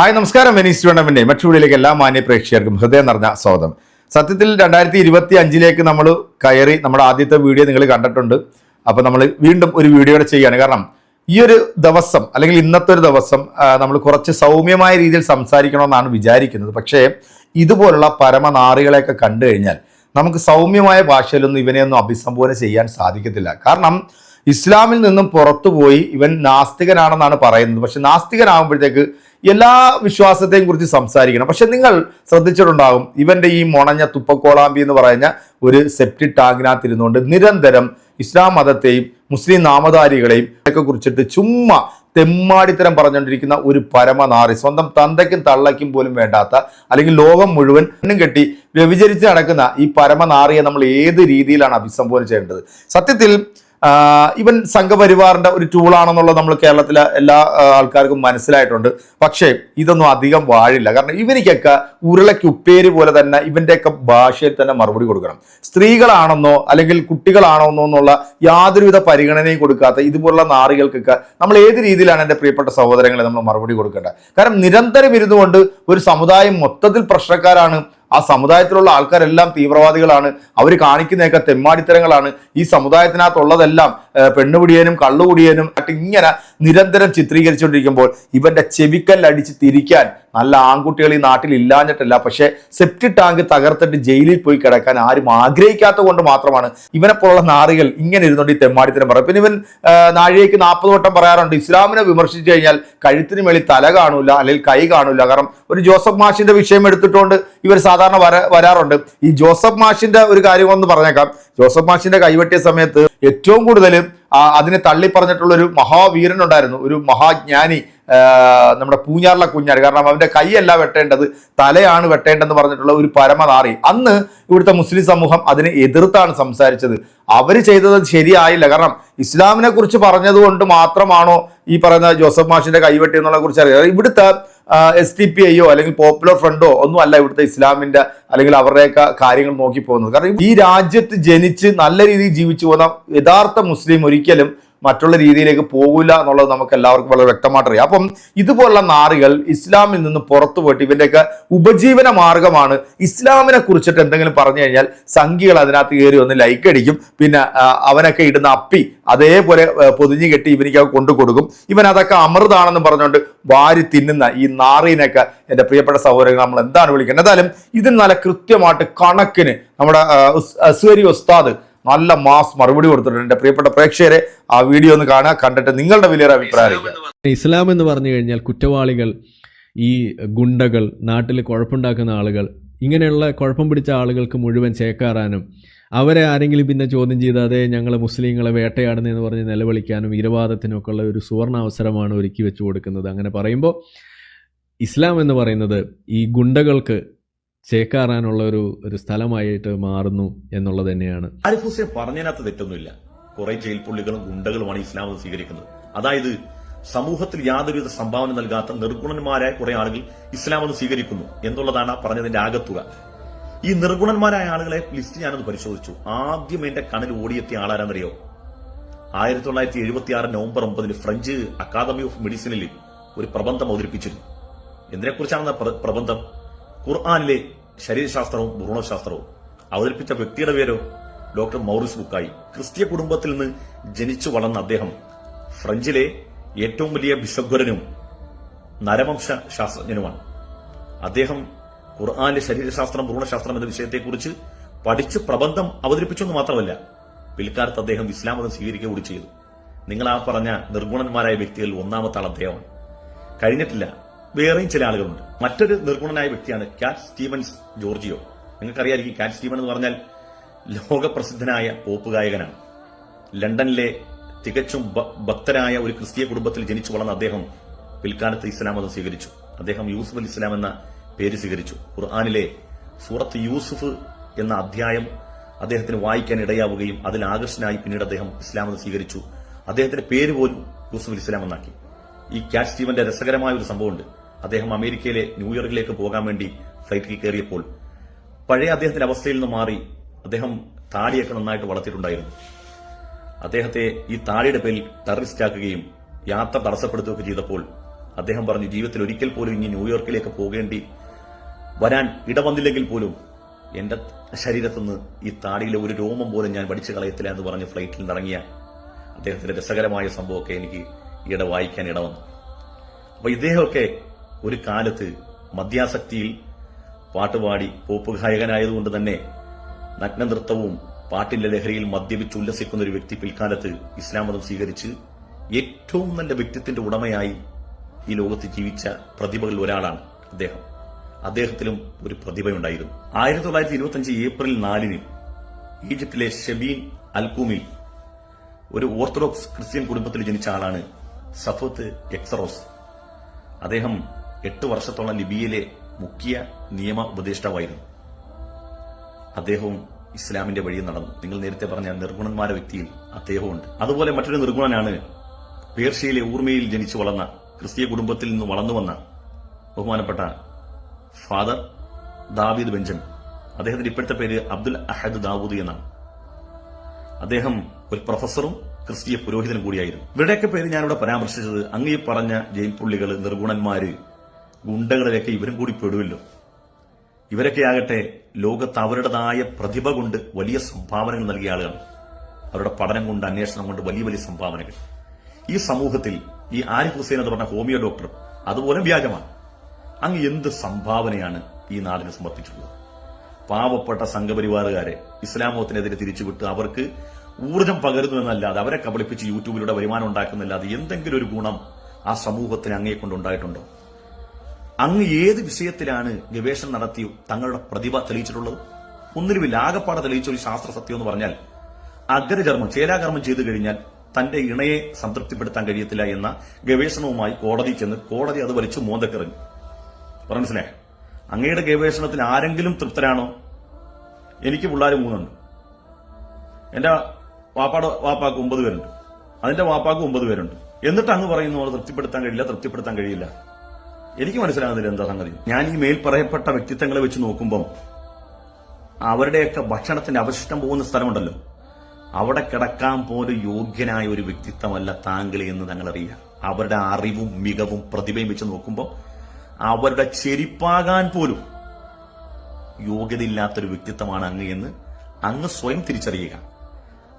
Hi നമസ്കാരം. Venice tournament മറ്റു വീഡിയോയിലേക്ക് എല്ലാ മാന്യ പ്രേക്ഷകർക്കും ഹൃദയം നിറഞ്ഞ സ്വാഗതം. സത്യത്തിൽ രണ്ടായിരത്തി ഇരുപത്തി അഞ്ചിലേക്ക് നമ്മൾ കയറി നമ്മുടെ ആദ്യത്തെ വീഡിയോ നിങ്ങൾ കണ്ടിട്ടുണ്ട്. അപ്പോൾ നമ്മൾ വീണ്ടും ഒരു വീഡിയോ ചെയ്യുകയാണ്. കാരണം ഈ ഒരു ദിവസം അല്ലെങ്കിൽ ഇന്നത്തെ ഒരു ദിവസം നമ്മൾ കുറച്ച് സൗമ്യമായ രീതിയിൽ സംസാരിക്കണമെന്നാണ് വിചാരിക്കുന്നത്. പക്ഷേ ഇതുപോലുള്ള പരമനാറികളെയൊക്കെ കണ്ടു കഴിഞ്ഞാൽ നമുക്ക് സൗമ്യമായ ഭാഷയിലൊന്നും ഇവനെയൊന്നും അഭിസംബോധന ചെയ്യാൻ സാധിക്കത്തില്ല. കാരണം ഇസ്ലാമിൽ നിന്നും പുറത്തുപോയി ഇവൻ നാസ്തികനാണെന്നാണ് പറയുന്നത്. പക്ഷെ നാസ്തികനാകുമ്പോഴത്തേക്ക് എല്ലാ വിശ്വാസത്തെയും കുറിച്ച് സംസാരിക്കണം. പക്ഷെ നിങ്ങൾ ശ്രദ്ധിച്ചിട്ടുണ്ടാകും ഇവന്റെ ഈ മുണഞ്ഞ തുപ്പക്കോളാമ്പി എന്ന് പറയുന്ന ഒരു സെപ്റ്റി ടാങ്കിനകത്ത് ഇരുന്നുകൊണ്ട് നിരന്തരം ഇസ്ലാം മതത്തെയും മുസ്ലിം നാമധാരികളെയും ഒക്കെ കുറിച്ചിട്ട് ചുമ്മാ തെമ്മാടിത്തരം പറഞ്ഞുകൊണ്ടിരിക്കുന്ന ഒരു പരമനാറി സ്വന്തം തന്തയ്ക്കും തള്ളയ്ക്കും പോലും വേണ്ടാത്ത അല്ലെങ്കിൽ ലോകം മുഴുവൻ എണ്ണം കെട്ടി വ്യഭിചരിച്ച് നടക്കുന്ന ഈ പരമനാറിയെ നമ്മൾ ഏത് രീതിയിലാണ് അഭിസംബോധന ചെയ്യേണ്ടത്? സത്യത്തിൽ ഇവൻ സംഘപരിവാറിന്റെ ഒരു ടൂളാണെന്നുള്ളത് നമ്മൾ കേരളത്തിലെ എല്ലാ ആൾക്കാർക്കും മനസ്സിലായിട്ടുണ്ട്. പക്ഷേ ഇതൊന്നും അധികം വാഴില്ല. കാരണം ഇവനിക്കൊക്കെ ഉരുളയ്ക്ക് ഉപ്പേര് പോലെ തന്നെ ഇവന്റെയൊക്കെ ഭാഷയിൽ തന്നെ മറുപടി കൊടുക്കണം. സ്ത്രീകളാണെന്നോ അല്ലെങ്കിൽ കുട്ടികളാണെന്നോ എന്നുള്ള യാതൊരുവിധ പരിഗണനയും കൊടുക്കാത്ത ഇതുപോലുള്ള നാറികൾക്കൊക്കെ നമ്മൾ ഏത് രീതിയിലാണ് എന്റെ പ്രിയപ്പെട്ട സഹോദരങ്ങളെ നമ്മൾ മറുപടി കൊടുക്കേണ്ടത്? കാരണം നിരന്തരം ഇരുന്നുകൊണ്ട് ഒരു സമുദായം മൊത്തത്തിൽ പ്രശ്നക്കാരാണ് ആ സമുദായത്തിലുള്ള ആൾക്കാരെല്ലാം തീവ്രവാദികളാണ്. അവർ കാണിക്കുന്നതൊക്കെ തെമ്മാടിത്തരങ്ങളാണ്. ഈ സമുദായത്തിനകത്തുള്ളതെല്ലാം പെണ്ണുപിടിയനും കള്ളുകുടിയനും ഇങ്ങനെ നിരന്തരം ചിത്രീകരിച്ചുകൊണ്ടിരിക്കുമ്പോൾ ഇവന്റെ ചെവിക്കല്ലടിച്ച് തിരിക്കാൻ നല്ല ആൺകുട്ടികൾ ഈ നാട്ടിൽ ഇല്ലാഞ്ഞിട്ടല്ല. പക്ഷെ സെപ്റ്റി ടാങ്ക് തകർത്തിട്ട് ജയിലിൽ പോയി കിടക്കാൻ ആരും ആഗ്രഹിക്കാത്ത കൊണ്ട് മാത്രമാണ് ഇവനെ പോലുള്ള നാറികൾ ഇങ്ങനെ ഇരുന്നുകൊണ്ട് ഈ തെമ്മാടിത്തരം പറയും പിന്നെ ഇവൻ നാഴികയ്ക്ക് നാൽപ്പത് വട്ടം പറയാറുണ്ട് ഇസ്ലാമിനെ വിമർശിച്ചു കഴിഞ്ഞാൽ കഴുത്തിന് മേളിൽ തല കാണൂല അല്ലെങ്കിൽ കൈ കാണൂല. കാരണം ഒരു ജോസഫ് മാഷിന്റെ വിഷയം എടുത്തിട്ടുകൊണ്ട് ഇവർ സാധാരണ വര വരാറുണ്ട്. ഈ ജോസഫ് മാഷിന്റെ ഒരു കാര്യം ഒന്ന് പറഞ്ഞേക്കാം. ജോസഫ് മാഷിന്റെ കൈവെട്ടിയ സമയത്ത് ഏറ്റവും കൂടുതൽ അതിനെ തള്ളി പറഞ്ഞിട്ടുള്ള ഒരു മഹാവീരൻ ഉണ്ടായിരുന്നു ഒരു മഹാജ്ഞാനി നമ്മുടെ പൂഞ്ഞാറിലെ കുഞ്ഞാട്. കാരണം അവന്റെ കൈയല്ല വെട്ടേണ്ടത് തലയാണ് വെട്ടേണ്ടതെന്ന് പറഞ്ഞിട്ടുള്ള ഒരു പരമനാറി. അന്ന് ഇവിടുത്തെ മുസ്ലിം സമൂഹം അതിനെ എതിർത്താണ് സംസാരിച്ചത്. അവർ ചെയ്തത് ശരിയായില്ല. കാരണം ഇസ്ലാമിനെ കുറിച്ച് പറഞ്ഞതുകൊണ്ട് മാത്രമാണോ ഈ പറയുന്ന ജോസഫ് മാഷിന്റെ കൈവെട്ടി എന്നുള്ള കുറിച്ച് അറിയാം. ഇവിടുത്തെ എസ് ടി പി ഐയോ അല്ലെങ്കിൽ പോപ്പുലർ ഫ്രണ്ടോ ഒന്നും അല്ല ഇവിടുത്തെ ഇസ്ലാമിന്റെ അല്ലെങ്കിൽ അവരുടെയൊക്കെ കാര്യങ്ങൾ നോക്കി പോകുന്നത് കാരണം ഈ രാജ്യത്ത് ജനിച്ച് നല്ല രീതിയിൽ ജീവിച്ചു പോകുന്ന യഥാർത്ഥ മുസ്ലിം ഒരിക്കലും മറ്റുള്ള രീതിയിലേക്ക് പോകില്ല എന്നുള്ളത് നമുക്ക് എല്ലാവർക്കും വളരെ വ്യക്തമായിട്ട് അറിയാം അപ്പം ഇതുപോലുള്ള നാറികൾ ഇസ്ലാമിൽ നിന്ന് പുറത്തു പോയിട്ട് ഇവന്റെയൊക്കെ ഉപജീവന മാർഗമാണ്. ഇസ്ലാമിനെ കുറിച്ചിട്ട് എന്തെങ്കിലും പറഞ്ഞു കഴിഞ്ഞാൽ സംഖ്യകൾ അതിനകത്ത് കയറി ഒന്ന് ലൈക്ക് അടിക്കും. പിന്നെ അവനൊക്കെ ഇടുന്ന അപ്പി അതേപോലെ പൊതിഞ്ഞു കെട്ടി ഇവനിക്ക് കൊണ്ടു കൊടുക്കും. ഇവൻ അതൊക്കെ അമൃതാണെന്ന് പറഞ്ഞുകൊണ്ട് വാരി തിന്നുന്ന ഈ നാറീനൊക്കെ എന്റെ പ്രിയപ്പെട്ട സഹോദരങ്ങൾ നമ്മൾ എന്താണ് വിളിക്കുന്നത്? എന്തായാലും ഇതിന് നല്ല കൃത്യമായിട്ട് കണക്കിന് നമ്മുടെ അസ്വരി ഉസ്താദ് നല്ല മാസ് മറുപടി കൊടുത്തിട്ടുണ്ട്. എന്റെ പ്രിയപ്പെട്ട പ്രേക്ഷകരെ ആ വീഡിയോ ഒന്ന് കാണുക കണ്ടിട്ട് നിങ്ങളുടെ വലിയൊരു അഭിപ്രായം ഇസ്ലാം എന്ന് പറഞ്ഞു കഴിഞ്ഞാൽ കുറ്റവാളികൾ ഈ ഗുണ്ടകൾ നാട്ടിൽ കുഴപ്പമുണ്ടാക്കുന്ന ആളുകൾ ഇങ്ങനെയുള്ള കുഴപ്പം പിടിച്ച ആളുകൾക്ക് മുഴുവൻ ചേക്കാറാനും അവരെ ആരെങ്കിലും പിന്നെ ചോദ്യം ചെയ്ത് ഞങ്ങൾ മുസ്ലിങ്ങളെ വേട്ടയാടുന്നതെന്ന് പറഞ്ഞ് നിലവിളിക്കാനും ഇരവാദത്തിനൊക്കെ ഉള്ള ഒരു സുവർണ അവസരമാണ് ഒരുക്കി വെച്ചു കൊടുക്കുന്നത്. അങ്ങനെ പറയുമ്പോൾ ഇസ്ലാം എന്ന് പറയുന്നത് ഈ ഗുണ്ടകൾക്ക് ചേക്കാറാനുള്ള ഒരു ഒരു സ്ഥലമായിട്ട് മാറുന്നു എന്നുള്ളത് തന്നെയാണ്. ആരിഫ് ഹുസൈൻ പറഞ്ഞതിനകത്ത് തെറ്റൊന്നുമില്ല. കുറെ ജയിൽ പുള്ളികളും ഗുണ്ടകളുമാണ് ഇസ്ലാമത് മതം സ്വീകരിക്കുന്നത്. അതായത് സമൂഹത്തിൽ യാതൊരുവിധ സംഭാവന നൽകാത്ത നിർഗുണന്മാരായ കുറെ ആളുകൾ ഇസ്ലാമത് സ്വീകരിക്കുന്നു എന്നുള്ളതാണ് ആ പറഞ്ഞതിന്റെ ആകത്തുക. ഈ നിർഗുണന്മാരായ ആളുകളെ ലിസ്റ്റ് ഞാനൊന്ന് പരിശോധിച്ചു. ആദ്യം എന്റെ കണ്ണിൽ ഓടിയെത്തിയ ആളാരാന്നറിയോ? ആയിരത്തി തൊള്ളായിരത്തി എഴുപത്തി ആറ് നവംബർ ഒമ്പതിന് ഫ്രഞ്ച് അക്കാദമി ഓഫ് മെഡിസിനിൽ ഒരു പ്രബന്ധം അവതരിപ്പിച്ചിരുന്നു. എന്തിനെക്കുറിച്ചാണ് പ്രബന്ധം? ഖുർആാനിലെ ശരീരശാസ്ത്രവും ഭ്രൂണശാസ്ത്രവും അവതരിപ്പിച്ച വ്യക്തിയുടെ പേരോ ഡോക്ടർ മൗറിസ് ബുക്കായി. ക്രിസ്തീയ കുടുംബത്തിൽ നിന്ന് ജനിച്ചു വളർന്ന അദ്ദേഹം ഫ്രഞ്ചിലെ ഏറ്റവും വലിയ ബിഷഗ്വരനും നരവംശ ശാസ്ത്രജ്ഞനുമാണ് അദ്ദേഹം ഖുർആാനിലെ ശരീരശാസ്ത്രം ഭ്രൂണശാസ്ത്രം എന്ന വിഷയത്തെക്കുറിച്ച് പഠിച്ച് പ്രബന്ധം അവതരിപ്പിച്ചെന്ന് മാത്രമല്ല പിൽക്കാലത്ത് അദ്ദേഹം ഇസ്ലാം മതം സ്വീകരിക്കുകയും ചെയ്തു. നിങ്ങൾ ആ പറഞ്ഞ നിർഗുണന്മാരായ വ്യക്തികളിൽ ഒന്നാമത്തെ ആൾ അദ്ദേഹമാണ്. കഴിഞ്ഞിട്ടില്ല വേറെയും ചില ആളുകളുണ്ട്. മറ്റൊരു നിർഗുണനായ വ്യക്തിയാണ് കാറ്റ് സ്റ്റീവൻസ് ജോർജിയോ. നിങ്ങൾക്കറിയായിരിക്കും കാറ്റ് സ്റ്റീവൻ എന്ന് പറഞ്ഞാൽ ലോകപ്രസിദ്ധനായ പോപ്പ് ഗായകനാണ്. ലണ്ടനിലെ തികച്ചും ഭക്തരായ ഒരു ക്രിസ്തീയ കുടുംബത്തിൽ ജനിച്ചു വളർന്ന അദ്ദേഹം പിൽക്കാലത്ത് ഇസ്ലാം മതം സ്വീകരിച്ചു. അദ്ദേഹം യൂസുഫ് അൽ ഇസ്ലാം എന്ന പേര് സ്വീകരിച്ചു. ഖുർആാനിലെ സൂറത്ത് യൂസുഫ് എന്ന അധ്യായം അദ്ദേഹത്തിന് വായിക്കാൻ ഇടയാവുകയും അതിൽ ആകർഷനായി പിന്നീട് അദ്ദേഹം ഇസ്ലാം മതം സ്വീകരിച്ചു. അദ്ദേഹത്തിന്റെ പേര് പോലും യൂസുഫ് അൽ ഇസ്ലാം എന്നാക്കി. ഈ കാറ്റ് സ്റ്റീവന്റെ രസകരമായ ഒരു സംഭവമുണ്ട്. അദ്ദേഹം അമേരിക്കയിലെ ന്യൂയോർക്കിലേക്ക് പോകാൻ വേണ്ടി ഫ്ലൈറ്റിൽ കയറിയപ്പോൾ പഴയ അദ്ദേഹത്തിന്റെ അവസ്ഥയിൽ നിന്ന് മാറി അദ്ദേഹം താടിയൊക്കെ നന്നായിട്ട് വളർത്തിയിട്ടുണ്ടായിരുന്നു. അദ്ദേഹത്തെ ഈ താടിയുടെ പേരിൽ ടെററിസ്റ്റ് ആക്കുകയും യാത്ര തടസ്സപ്പെടുത്തുകയൊക്കെ ചെയ്തപ്പോൾ അദ്ദേഹം പറഞ്ഞു ജീവിതത്തിൽ ഒരിക്കൽ പോലും ഇനി ന്യൂയോർക്കിലേക്ക് പോകേണ്ടി വരാൻ ഇടവന്നില്ലെങ്കിൽ പോലും എന്റെ ശരീരത്തുനിന്ന് ഈ താടിയിലെ ഒരു രോമം പോലും ഞാൻ പഠിച്ചു കളയത്തില്ല എന്ന് പറഞ്ഞ് ഫ്ലൈറ്റിൽ നിന്നിറങ്ങിയ അദ്ദേഹത്തിന്റെ രസകരമായ സംഭവമൊക്കെ എനിക്ക് ഈയിടെ വായിക്കാൻ ഇടവന്നു. അപ്പൊ ഇദ്ദേഹമൊക്കെ ഒരു കാലത്ത് മദ്യാസക്തിയിൽ പാട്ടുപാടി പോപ്പ് ഗായകനായതുകൊണ്ട് തന്നെ നഗ്നനൃത്തവും പാട്ടിന്റെ ലഹരിയിൽ മദ്യപിച്ച് ഉല്ലസിക്കുന്ന ഒരു വ്യക്തി പിൽക്കാലത്ത് ഇസ്ലാം മതം സ്വീകരിച്ച് ഏറ്റവും നല്ല വ്യക്തിത്വത്തിന്റെ ഉടമയായി ഈ ലോകത്ത് ജീവിച്ച പ്രതിഭകളിൽ ഒരാളാണ് അദ്ദേഹം. അദ്ദേഹത്തിലും ഒരു പ്രതിഭയുണ്ടായിരുന്നു. ആയിരത്തി തൊള്ളായിരത്തി ഇരുപത്തി അഞ്ച് ഏപ്രിൽ നാലിന് ഈജിപ്തിലെ ഷെബീൻ അൽകൂമിൽ ഒരു ഓർത്തഡോക്സ് ക്രിസ്ത്യൻ കുടുംബത്തിൽ ജനിച്ച ആളാണ് സഫത്ത് എക്സറോസ്. അദ്ദേഹം എട്ട് വർഷത്തോളം ലിബിയയിലെ മുഖ്യ നിയമ ഉപദേഷ്ടാവായിരുന്നു അദ്ദേഹവും ഇസ്ലാമിന്റെ വഴിയിൽ നടന്നു. നിങ്ങൾ നേരത്തെ പറഞ്ഞ നിർഗുണന്മാര വ്യക്തിയിൽ അദ്ദേഹമുണ്ട് അതുപോലെ മറ്റൊരു നിർഗുണനാണ് പേർഷ്യയിലെ ഊർമയിൽ ജനിച്ചു വളർന്ന ക്രിസ്തീയ കുടുംബത്തിൽ നിന്ന് വളർന്നു വന്ന ബഹുമാനപ്പെട്ട ഫാദർ ദാവീദ് ബെഞ്ചമിൻ. അദ്ദേഹത്തിന്റെ ഇപ്പോഴത്തെ പേര് അബ്ദുൽ അഹദ് ദാവൂദ് എന്നാണ്. അദ്ദേഹം ഒരു പ്രൊഫസറും ക്രിസ്തീയ പുരോഹിതനും കൂടിയായിരുന്നു. ഇവരുടെയൊക്കെ പേര് ഞാനിവിടെ പരാമർശിച്ചത് അങ്ങേ പറഞ്ഞ ജയിൽ നിർഗുണന്മാര് ഗുണ്ടകളിലൊക്കെ ഇവരും കൂടി പെടുമല്ലോ ഇവരൊക്കെ ആകട്ടെ ലോകത്ത് അവരുടേതായ പ്രതിഭ കൊണ്ട് വലിയ സംഭാവനകൾ നൽകിയ ആളുകളാണ്. അവരുടെ പഠനം കൊണ്ട് അന്വേഷണം കൊണ്ട് വലിയ വലിയ സംഭാവനകൾ. ഈ സമൂഹത്തിൽ ഈ ആരിഫ് ഹുസൈൻ എന്ന് പറഞ്ഞ ഹോമിയോ ഡോക്ടർ അതുപോലെ വ്യാജമാണ്. അങ്ങ് എന്ത് സംഭാവനയാണ് ഈ നാടിന് സമർപ്പിച്ചിട്ടുള്ളത്? പാവപ്പെട്ട സംഘപരിവാറുകാരെ ഇസ്ലാമോത്തിനെതിരെ തിരിച്ചുവിട്ട് അവർക്ക് ഊർജം പകരുന്നു എന്നല്ലാതെ അവരെ കബളിപ്പിച്ച് യൂട്യൂബിലൂടെ വരുമാനം ഉണ്ടാക്കുന്നല്ലാതെ എന്തെങ്കിലും ഒരു ഗുണം ആ സമൂഹത്തിന് അങ്ങയെ കൊണ്ടുണ്ടായിട്ടുണ്ടോ? അങ്ങ് ഏത് വിഷയത്തിലാണ് ഗവേഷണം നടത്തി തങ്ങളുടെ പ്രതിഭ തെളിയിച്ചിട്ടുള്ളത്? ഒന്നിനുമില്ല ആകപ്പാടെ തെളിയിച്ച ഒരു ശാസ്ത്ര സത്യം എന്ന് പറഞ്ഞാൽ അഗ്രചർമ്മം ചേലാകർമ്മം ചെയ്തു കഴിഞ്ഞാൽ തന്റെ ഇണയെ സംതൃപ്തിപ്പെടുത്താൻ കഴിയത്തില്ല എന്ന ഗവേഷണവുമായി കോടതി ചെന്ന് കോടതി അത് വലിച്ചു മോന്തക്കെറിഞ്ഞു. പറഞ്ഞു മനസ്സിലായോ അങ്ങയുടെ ഗവേഷണത്തിൽ ആരെങ്കിലും തൃപ്തരാണോ? എനിക്ക് പിള്ളേർ മൂന്നുണ്ട്. എന്റെ വാപ്പാട് വാപ്പാക്ക് ഒമ്പത് പേരുണ്ട്. അതിന്റെ വാപ്പാക്ക് ഒമ്പത് പേരുണ്ട്. എന്നിട്ട് അങ്ങ് പറയുന്നു തൃപ്തിപ്പെടുത്താൻ കഴിയില്ല തൃപ്തിപ്പെടുത്താൻ കഴിയില്ല. എനിക്ക് മനസ്സിലാകുന്നില്ല എന്താ സംഗതി. ഞാൻ ഈ മേൽ പറയപ്പെട്ട വ്യക്തിത്വങ്ങളെ വെച്ച് നോക്കുമ്പം അവരുടെയൊക്കെ ഭക്ഷണത്തിന്റെ അവശിഷ്ടം പോകുന്ന സ്ഥലമുണ്ടല്ലോ. അവിടെ കിടക്കാൻ പോലും യോഗ്യനായ ഒരു വ്യക്തിത്വമല്ല താങ്കൾ എന്ന് ഞങ്ങൾ അറിയുക അവരുടെ അറിവും മികവും പ്രതിഭയും വെച്ച് നോക്കുമ്പോൾ അവരുടെ ചെരിപ്പാകാൻ പോലും യോഗ്യതയില്ലാത്തൊരു വ്യക്തിത്വമാണ് അങ്ങ് എന്ന് അങ്ങ് സ്വയം തിരിച്ചറിയുക.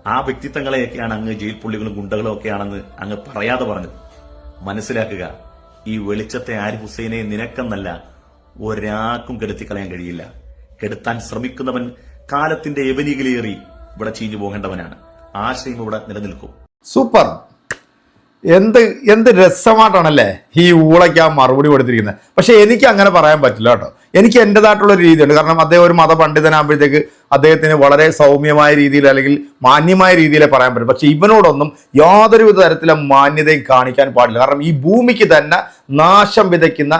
ആ വ്യക്തിത്വങ്ങളെയൊക്കെയാണ് അങ്ങ് ജയിൽ പുള്ളികളും ഗുണ്ടകളും ഒക്കെയാണെന്ന് അങ്ങ് പറയാതെ പറഞ്ഞത്. മനസ്സിലാക്കുക. ഈ വെളിച്ചത്തെ ആരി ഹുസൈനെ നിനക്കെന്നല്ല ഒരാൾക്കും കെടുത്തി കളയാൻ കഴിയില്ല. കെടുത്താൻ ശ്രമിക്കുന്നവൻ കാലത്തിന്റെ എവനികിലേറി ഇവിടെ ചീഞ്ഞു പോകേണ്ടവനാണ്. ആശയം ഇവിടെ നിലനിൽക്കും. സൂപ്പർ. എന്ത് എന്ത് രസമായിട്ടാണല്ലേ ഈ ഊളയ്ക്ക് ആ മറുപടി കൊടുത്തിരിക്കുന്നത്. പക്ഷെ എനിക്ക് അങ്ങനെ പറയാൻ പറ്റില്ല കേട്ടോ. എനിക്ക് എന്റെതായിട്ടുള്ള ഒരു രീതിയുണ്ട്. കാരണം അദ്ദേഹം ഒരു മതപണ്ഡിതനാകുമ്പോഴത്തേക്ക് അദ്ദേഹത്തിന് വളരെ സൗമ്യമായ രീതിയിൽ അല്ലെങ്കിൽ മാന്യമായ രീതിയിലേ പറയാൻ പറ്റും. പക്ഷെ ഇവനോടൊന്നും യാതൊരുവിധ തരത്തിലെ മാന്യതയും കാണിക്കാൻ പാടില്ല. കാരണം ഈ ഭൂമിക്ക് തന്നെ നാശം വിതയ്ക്കുന്ന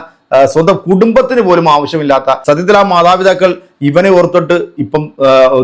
സ്വന്തം കുടുംബത്തിന് പോലും ആവശ്യമില്ലാത്ത സത്യത്തിൽ ആ മാതാപിതാക്കൾ ഇവനെ ഓർത്തിട്ട് ഇപ്പം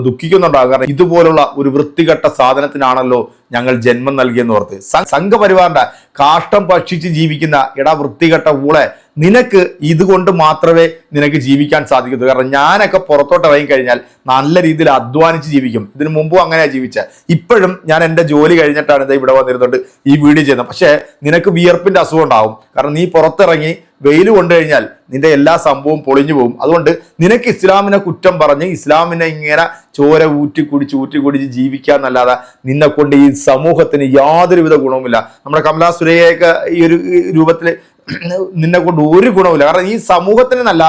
ദുഃഖിക്കുന്നുണ്ടാകും കാരണം ഇതുപോലുള്ള ഒരു വൃത്തികെട്ട സാധനത്തിനാണല്ലോ ഞങ്ങൾ ജന്മം നൽകിയെന്ന് ഓർത്ത്. സംഘപരിവാറിന്റെ കാഷ്ടം ഭക്ഷിച്ച് ജീവിക്കുന്ന എടാ വൃത്തികെട്ട ഊളെ നിനക്ക് ഇതുകൊണ്ട് മാത്രമേ നിനക്ക് ജീവിക്കാൻ സാധിക്കൂ കാരണം ഞാനൊക്കെ പുറത്തോട്ട് ഇറങ്ങി കഴിഞ്ഞാൽ നല്ല രീതിയിൽ അധ്വാനിച്ച് ജീവിക്കും. ഇതിനു മുമ്പും അങ്ങനെയാണ് ജീവിച്ചത് ഇപ്പോഴും ഞാൻ എന്റെ ജോലി കഴിഞ്ഞിട്ടാണ് ഇത് ഇവിടെ വന്നിരുന്നുണ്ട് ഈ വീഡിയോ ചെയ്യുന്നത്. പക്ഷേ നിനക്ക് വിയർപ്പിന്റെ അസുഖം ഉണ്ടാവും. കാരണം നീ പുറത്തിറങ്ങി വെയിൽ കൊണ്ടു കഴിഞ്ഞാൽ നിന്റെ എല്ലാ സംഭവവും പൊളിഞ്ഞു പോകും. അതുകൊണ്ട് നിനക്ക് ഇസ്ലാമിനെ കുറ്റം പറഞ്ഞ് ഇസ്ലാമിനെ ഇങ്ങനെ ചോര ഊറ്റി കുടിച്ച് ഊറ്റി കുടിച്ച് ജീവിക്കാന്നല്ലാതെ നിന്നെ കൊണ്ട് ഈ സമൂഹത്തിന് യാതൊരുവിധ ഗുണവുമില്ല. നമ്മുടെ കമലാ സുരയ്യൊക്കെ ഈ ഒരു രൂപത്തിൽ നിന്നെ കൊണ്ട് ഒരു ഗുണവുമില്ല. കാരണം ഈ സമൂഹത്തിന് നല്ല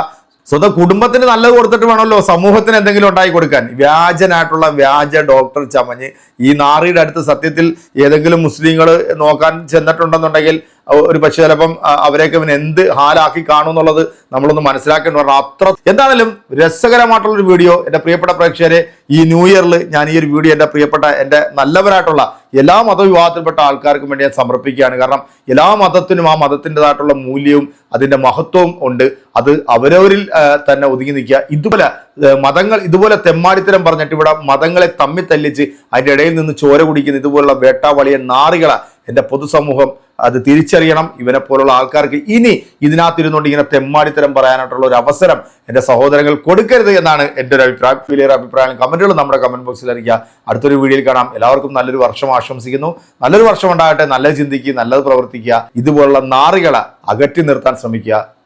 സ്വന്തം കുടുംബത്തിന് നല്ലത് കൊടുത്തിട്ട് വേണമല്ലോ സമൂഹത്തിന് എന്തെങ്കിലും ഉണ്ടാക്കി കൊടുക്കാൻ. വ്യാജനായിട്ടുള്ള വ്യാജ ഡോക്ടർ ചമഞ്ഞ് ഈ നാറിയുടെ അടുത്ത് സത്യത്തിൽ ഏതെങ്കിലും മുസ്ലിങ്ങൾ നോക്കാൻ ചെന്നിട്ടുണ്ടെന്നുണ്ടെങ്കിൽ ഒരു പക്ഷേ ചിലപ്പം അവരെയൊക്കെ ഇവൻ എന്ത് ഹാലാക്കി കാണും എന്നുള്ളത് നമ്മളൊന്ന് മനസ്സിലാക്കേണ്ടി പറഞ്ഞാൽ അത്ര എന്താണെങ്കിലും രസകരമായിട്ടുള്ളൊരു വീഡിയോ എന്റെ പ്രിയപ്പെട്ട പ്രേക്ഷകരെ ഈ ന്യൂ ഇയറിൽ ഞാൻ ഈ ഒരു വീഡിയോ എന്റെ പ്രിയപ്പെട്ട എന്റെ നല്ലവരായിട്ടുള്ള എല്ലാ മതവിഭാഗത്തിൽപ്പെട്ട ആൾക്കാർക്കും വേണ്ടി ഞാൻ സമർപ്പിക്കുകയാണ്. കാരണം എല്ലാ മതത്തിനും ആ മതത്തിന്റെതായിട്ടുള്ള മൂല്യവും അതിന്റെ മഹത്വവും ഉണ്ട്. അത് അവരവരിൽ തന്നെ ഒതുങ്ങി നിൽക്കുക. ഇതുപോലെ മതങ്ങൾ ഇതുപോലെ തെമ്മാടിത്തരം പറഞ്ഞിട്ട് ഇവിടെ മതങ്ങളെ തമ്മിൽ തല്ലിച്ച് അതിന്റെ ഇടയിൽ നിന്ന് ചോര കുടിക്കുന്ന ഇതുപോലുള്ള വേട്ടാവളിയെ നാറികളെ എന്റെ പൊതുസമൂഹം അത് തിരിച്ചറിയണം. ഇവനെ പോലുള്ള ആൾക്കാർക്ക് ഇനി ഇതിനകത്തിരുന്നുകൊണ്ട് ഇങ്ങനെ തെമ്മാടിത്തരം പറയാനായിട്ടുള്ള ഒരു അവസരം എന്റെ സഹോദരങ്ങൾ കൊടുക്കരുത് എന്നാണ് എന്റെ ഒരു അഭിപ്രായം. വലിയ അഭിപ്രായം. കമന്റുകൾ നമ്മുടെ കമന്റ് ബോക്സിൽ അറിയിക്കുക. അടുത്തൊരു വീഡിയോയിൽ കാണാം. എല്ലാവർക്കും നല്ലൊരു വർഷം ആശംസിക്കുന്നു. നല്ലൊരു വർഷം ഉണ്ടാകട്ടെ. നല്ലത് ചിന്തിക്കുക നല്ലത് പ്രവർത്തിക്കുക. ഇതുപോലുള്ള നാറികളെ അകറ്റി നിർത്താൻ ശ്രമിക്കുക.